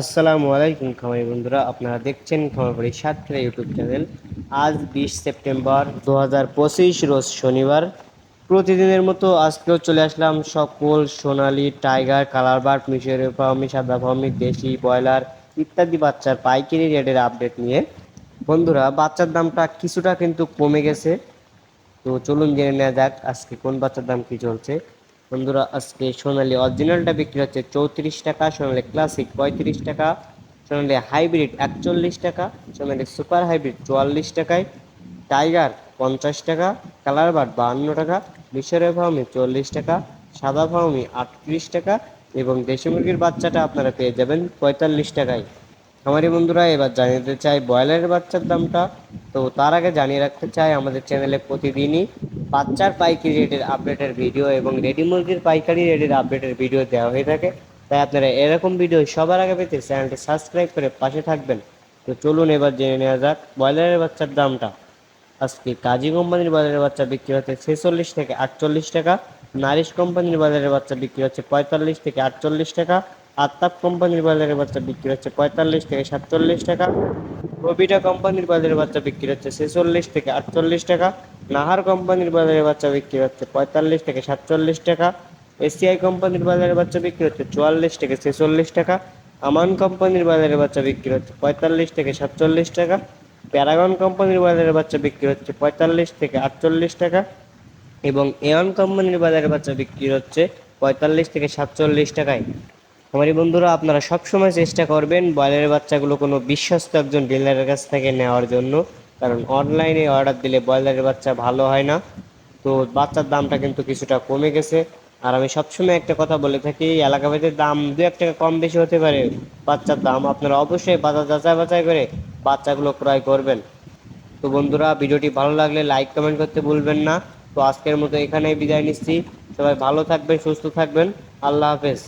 আসসালামু আলাইকুম খামারি বন্ধুরা, আপনারা দেখছেন খামারবাড়ি সাতক্ষীরা ইউটিউব চ্যানেল। আজ বিশ সেপ্টেম্বর দু হাজার পঁচিশ, রোজ শনিবার। প্রতিদিনের মতো আজকেও চলে আসলাম সকল সোনালি, টাইগার, কালার বার্ড মিশরের ফার্মি সাদা ফার্মি দেশি, ব্রয়লার ইত্যাদি বাচ্চার পাইকারি রেটের আপডেট নিয়ে। বন্ধুরা, বাচ্চার দামটা কিছুটা কিন্তু কমে গেছে। তো চলুন জেনে নেওয়া যাক আজকে কোন বাচ্চার দাম কি চলছে। বন্ধুরা, আজকে সোনালি অরিজিনালটা বিক্রি হচ্ছে চৌত্রিশ টাকা, সোনালি ক্লাসিক পঁয়ত্রিশ টাকা, সোনালি হাইব্রিড একচল্লিশ টাকা, সোনালি সুপার হাইব্রিড চুয়াল্লিশ টাকায় টাইগার পঞ্চাশ টাকা কালার বার্ড বাহান্ন টাকা মিশরের ফার্মি চল্লিশ টাকা, সাদা ফার্মি আটত্রিশ টাকা এবং দেশি মুরগির বাচ্চাটা আপনারা পেয়ে যাবেন পঁয়তাল্লিশ টাকায়। আমারই বন্ধুরা, এবার জানিয়ে দিতে চাই ব্রয়লারের বাচ্চার দামটা। তো তার আগে জানিয়ে রাখতে চাই, আমাদের চ্যানেলে প্রতিদিনই বাচ্চার পাইকারি রেটের আপডেটের ভিডিও এবং রেডি মুরগির পাইকারি রেটের আপডেটের ভিডিও দেওয়া হয়ে থাকে। তাই আপনারা এরকম ভিডিও সবার আগে পেতে চ্যানেলটি সাবস্ক্রাইব করে পাশে থাকবেন। তো চলুন এবার জেনে নেওয়া যাক ব্রয়লারের বাচ্চার দামটা। আজকে কাজী কোম্পানির বাজারের বাচ্চা বিক্রি হচ্ছে ছেচল্লিশ থেকে আটচল্লিশ টাকা, নারিশ কোম্পানির বাজারের বাচ্চা বিক্রি হচ্ছে পঁয়তাল্লিশ থেকে আটচল্লিশ টাকা আত্তাপ কোম্পানির বাজারের বাচ্চা বিক্রি হচ্ছে পঁয়তাল্লিশ থেকে সাতচল্লিশ টাকা, রবিটা কোম্পানির বাজারের বাচ্চা বিক্রি হচ্ছে ছেচল্লিশ থেকে আটচল্লিশ টাকা নাহার কোম্পানির বাজারের বাচ্চা বিক্রি হচ্ছে পঁয়তাল্লিশ থেকে সাতচল্লিশ টাকা, এসিআই কোম্পানির বাজারের বাচ্চা বিক্রি হচ্ছে চুয়াল্লিশ থেকে ছেচল্লিশ টাকা, আমান কোম্পানির বাজারের বাচ্চা বিক্রি হচ্ছে পঁয়তাল্লিশ থেকে সাতচল্লিশ টাকা, প্যারাগন কোম্পানির বাজারের বাচ্চা বিক্রি হচ্ছে পঁয়তাল্লিশ থেকে আটচল্লিশ টাকা এবং এয়ন কোম্পানির বাজারে বাচ্চা বিক্রি হচ্ছে পঁয়তাল্লিশ থেকে সাতচল্লিশ টাকায়। আমারই বন্ধুরা, আপনারা সবসময় চেষ্টা করবেন ব্রয়লারের বাচ্চাগুলো কোনো বিশ্বস্ত একজন ডিলারের কাছ থেকে নেওয়ার জন্য। কারণ অনলাইনে অর্ডার দিলে ব্রয়লারের বাচ্চা ভালো হয় না। তো বাচ্চার দামটা কিন্তু কিছুটা কমে গেছে। আর আমি সবসময় একটা কথা বলে থাকি এলাকা ভেদের দাম দু এক টাকা কম বেশি হতে পারে। বাচ্চার দাম আপনারা অবশ্যই বাজার যাচাই বাছাই করে বাচ্চাগুলো ক্রয় করবেন। তো বন্ধুরা, ভিডিওটি ভালো লাগলে লাইক কমেন্ট করতে ভুলবেন না। তো আজকের মতো এখানেই বিদায় নিচ্ছি। সবাই ভালো থাকবেন, সুস্থ থাকবেন। আল্লাহ হাফেজ।